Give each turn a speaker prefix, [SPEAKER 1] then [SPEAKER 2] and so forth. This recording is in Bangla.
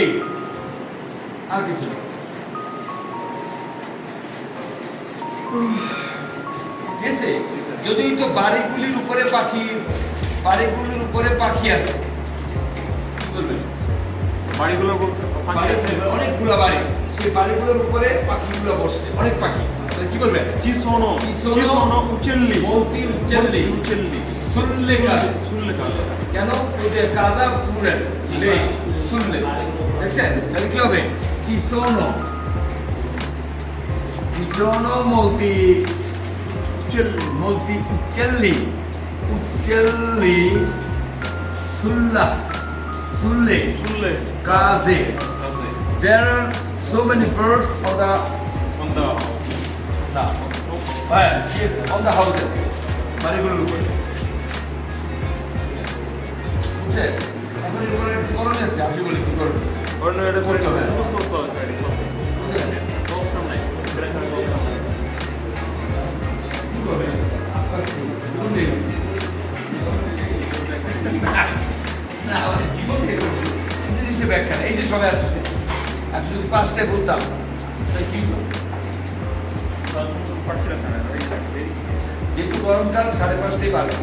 [SPEAKER 1] এই আর কিছু। ঠিক আছে যদি তো বাড়িগুলির উপরে পাখি বাড়িগুলির উপরে পাখি আছে?
[SPEAKER 2] বাড়িগুলো
[SPEAKER 1] অনেকগুলো বাড়ি। সেই বাড়িগুলোর উপরে পাখিগুলো বসছে। অনেক পাখি। কি বলবেন
[SPEAKER 2] sono uccelli
[SPEAKER 1] molti uccelli.
[SPEAKER 2] Molti uccelli
[SPEAKER 1] সুনলে কাজ কেন? ওই যে কাজা পুরেন লে শুনলে দেখছেন তাহলে কি হবে কি সোনো ci sono molti
[SPEAKER 2] uccelli
[SPEAKER 1] molti uccelli uccelli sulla sulle
[SPEAKER 2] sulle
[SPEAKER 1] case
[SPEAKER 2] case
[SPEAKER 1] there are so many birds on the
[SPEAKER 2] on the
[SPEAKER 1] হ্যাঁ yes on the houses বাড়িগুলোর উপরে বুঝছেন এখন এগুলো স্মরণ আছে আপনি বলে কি করবেন
[SPEAKER 2] or no এটা সরি
[SPEAKER 1] হবে।
[SPEAKER 2] সমস্ত হবে সরি
[SPEAKER 1] বুঝলেন?
[SPEAKER 2] সমস্ত নাই এখানে সমস্ত
[SPEAKER 1] কি করবেন আস্তে আস্তে জীবন না আমাদের জীবন এই ব্যাখ্যা এই যে সবাই আসতেছে আমি যদি পাঁচটায় বলতাম তাহলে কি
[SPEAKER 2] না
[SPEAKER 1] যেহেতু গরমকাল সাড়ে পাঁচটায় পাবে